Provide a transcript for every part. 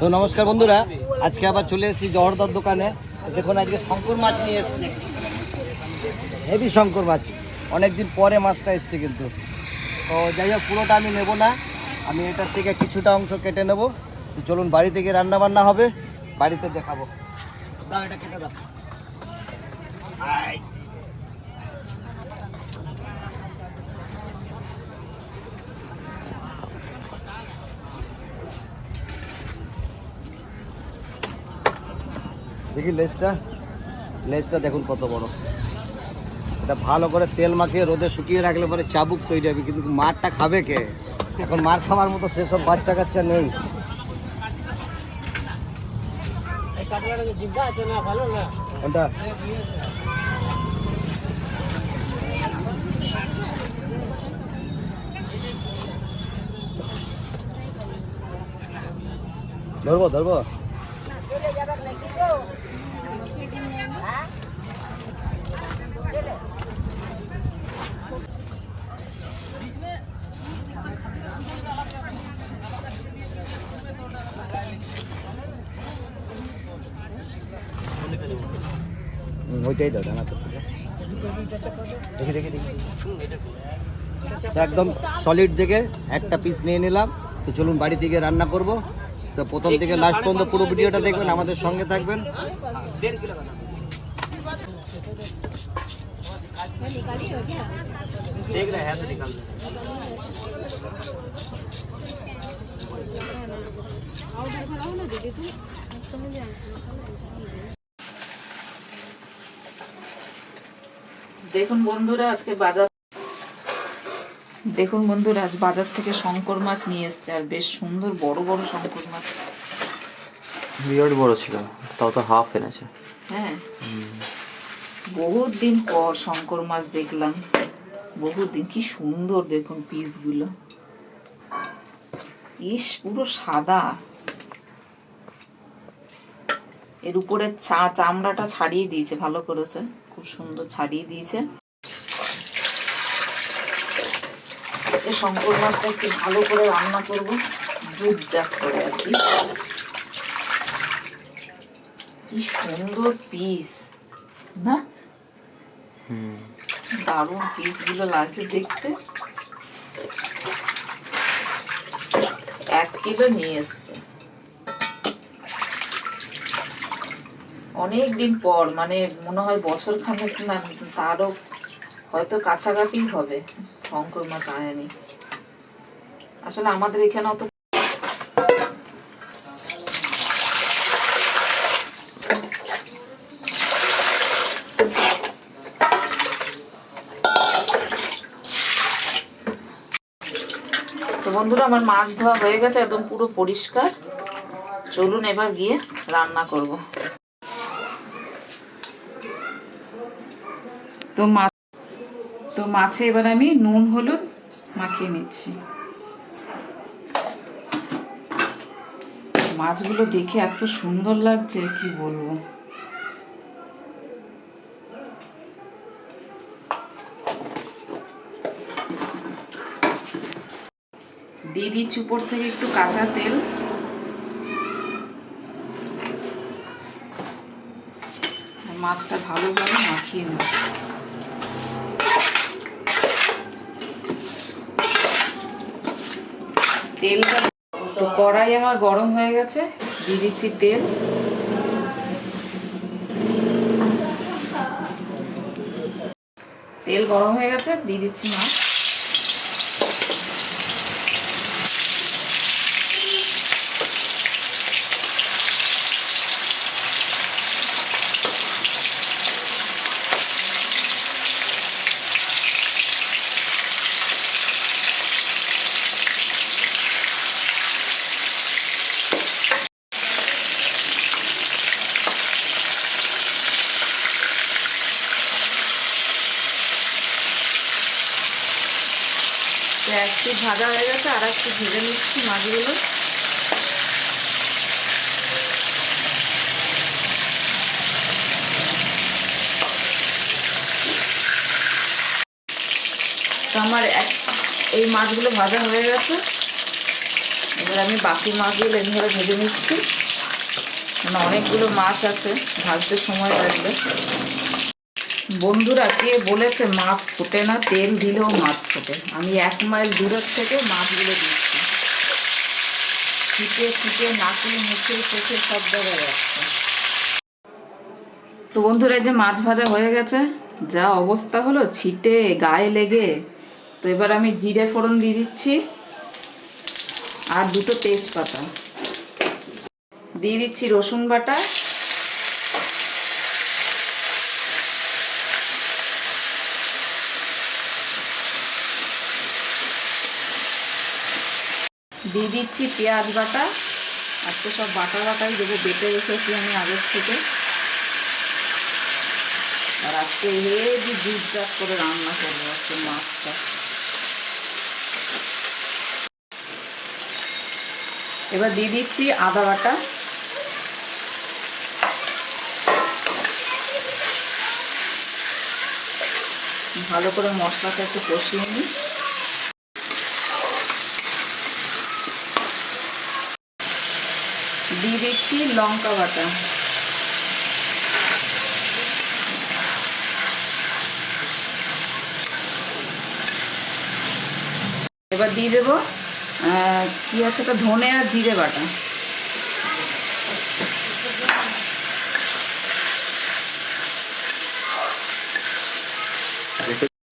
তো নমস্কার বন্ধুরা, আজকে আবার চলে এসেছি জহরদার দোকানে। দেখুন, আজকে শঙ্কর মাছ নিয়ে এসেছে। হেভি শঙ্কর মাছ। অনেকদিন পরে মাছটা এসছে কিন্তু। তো যাই হোক, পুরোটা আমি নেব না। আমি এটার থেকে কিছুটা অংশ কেটে নেব। তো চলুন, বাড়ি থেকে রান্না বান্না হবে। বাড়িতে দেখাবো। দাও, এটা কেটে দাও। দেখি লেজটা। লেজটা দেখুন কত বড়। এটা ভালো করে তেল মাখিয়ে রোদে শুকিয়ে রাখলে পরে চাবুক তৈরি হবে। কিন্তু মারটা খাবে কে? এখন মার খাওয়ার মতো সেসব বাচ্চা কাচ্চা নেই। কোনটা? ধরবো ধরবো? ওইটাই দাও ডানা দেখি দেখি দেখি একদম সলিড দেখে একটা পিস নিয়ে নিলাম। তো চলুন বাড়ি থেকে রান্না করব। তো প্রথম থেকে লাস্ট পর্যন্ত পুরো ভিডিওটা দেখবেন আমাদের সঙ্গে থাকবেন। দেখুন বন্ধুরা আজকে বাজার দেখুন বন্ধুরা আজ বাজার থেকে শঙ্কর মাছ নিয়ে এসছে আর বেশ সুন্দর বড় বড় শঙ্কর মাছ। বিরাট বড় ছিল তাও তো হাফ এনেছে। হ্যাঁ। বহুত দিন পর শঙ্কর মাছ দেখলাম বহুত দিন কি সুন্দর দেখুন পিসগুলো। ইস পুরো সাদা। এর উপরে চা চামড়াটা ছাড়িয়ে দিয়েছে ভালো করেছে। খুব সুন্দর ছাড়িয়ে দিয়েছে। আজকে শঙ্কর মাছটা একটু ভালো করে রান্না করব। দুধ জাত করে আর কি। কি সুন্দর পিস না? দারুণ পিসগুলো লাগছে দেখতে। এক কিলো নিয়ে এসছে। অনেক দিন পর মানে মনে হয় বছর খানেক না, তারও হয়তো কাছাকাছি হবে। শঙ্কর মাছ আনেনি আসলে আমাদের এখানে অত তো বন্ধুরা, আমার মাছ ধোয়া হয়ে গেছে, একদম পুরো পরিষ্কার। চলুন এবার গিয়ে রান্না করব। তো মাছ তো মাছে এবার আমি নুন, হলুদ মাখিয়ে নিচ্ছি। মাছগুলো দেখে এত সুন্দর লাগছে, কি বলব? দিয়ে দিচ্ছি উপর থেকে একটু কাঁচা তেল। মাছটা ভালোভাবে মাখিয়ে নেব তেলটা তো কড়াই আমার গরম হয়ে গেছে, দিয়ে দিচ্ছি তেল। তেল গরম হয়ে গেছে, দিয়ে দিচ্ছি মাছ। তো একটু ভাজা হয়ে গেছে আর একটু ভেজে নিচ্ছি মাছগুলো। তো আমার এক এই মাছগুলো ভাজা হয়ে গেছে। এবার আমি বাকি মাছগুলো এভাবে ভেজে নিচ্ছি। মানে অনেকগুলো মাছ আছে, ভাজতে সময় লাগবে। বন্ধুরা, কে বলেছে মাছ ফোটে না? তেল দিলেও মাছ ফোটে। আমি এক মাইল দূরের থেকে মাছগুলো দিচ্ছি ছিটে ছিটে নাকে, মুখে, চোখে সব জায়গায় যাচ্ছে। তো বন্ধুরা, এই যে মাছ ভাজা হয়ে গেছে। যা অবস্থা হলো, ছিটে, গায়ে লেগে। তো এবার আমি জিরে ফোড়ন দিয়ে দিচ্ছি আর দুটো তেজপাতা। দিয়ে দিচ্ছি রসুন বাটা। দিয়ে দিচ্ছি পেঁয়াজ বাটা। আজকে সব বাটা বাটাই দেবো, বেটে রেখেছি আমি আগের থেকে। আর আজকে হেভি জুটজাট করে রান্না করব আজকে মাছটা। এবার দিয়ে দিচ্ছি আদা বাটা। ভালো করে মশলাটা একটু কষিয়ে নিই। দিয়ে দিচ্ছি লঙ্কা বাটা। এবার দিয়ে দেবো কি আছে এটা ধনে আর জিরে বাটা।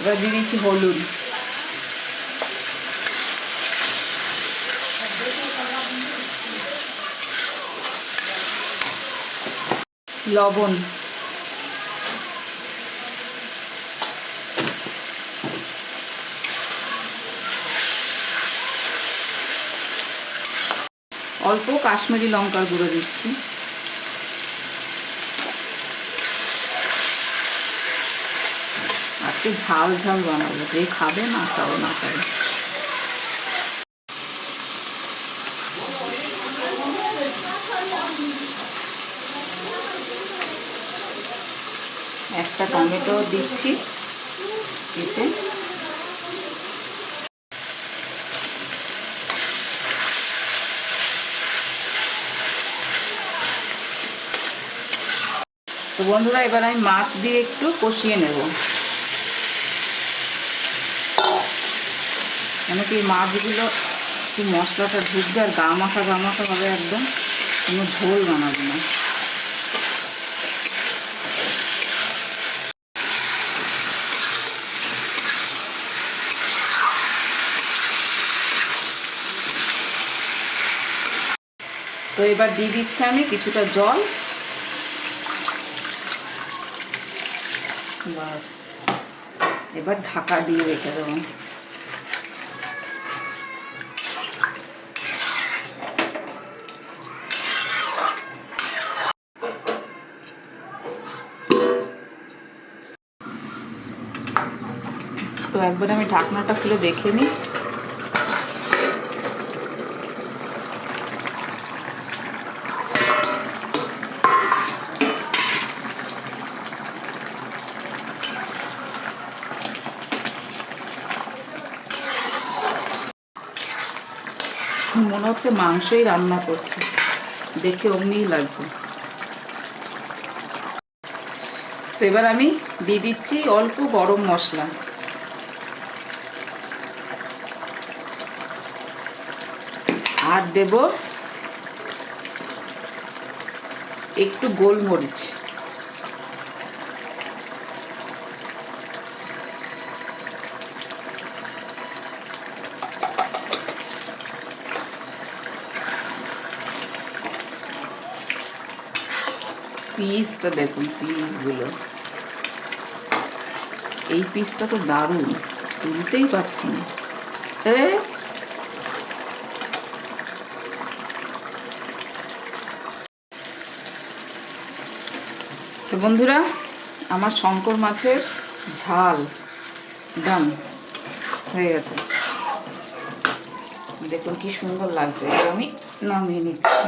এবার দিয়ে দিচ্ছি হলুদ। লবণ। অল্প কাশ্মীরি লঙ্কার গুঁড়ো দিচ্ছি। আজকে ঝাল ঝাল বানাবো। যে খাবে না, তাও না খাবে। একটা টমেটো দিচ্ছি এতে। তো বন্ধুরা, এবার আমি মাছ দিয়ে একটু কষিয়ে নেব। কেন কি মাছগুলো একটু মশলাটা ঢুকবে আর গা মাখা গা মাখা হবে একদম। কোনো ঝোল বানাবে না। তো এবার দিয়ে দিচ্ছি আমি কিছুটা জল। বাস। এবার ঢাকা দিয়ে রেখে দেবো। তো একবার আমি ঢাকনাটা খুলে দেখে নিই। মনে হচ্ছে মাংসই রান্না করছে। দেখে অমনিই লাগবে। তো এবার আমি দিয়ে দিচ্ছি অল্প গরম মশলা। আর দেব একটু গোলমরিচ। পিসটা দেখুন পিসগুলো এই পিসটা তো দারুণ, তুলতেই পারছি না। তো বন্ধুরা, আমার শঙ্কর মাছের ঝাল ডান হয়ে গেছে। দেখুন কি সুন্দর লাগছে আমি নামিয়ে নিচ্ছি।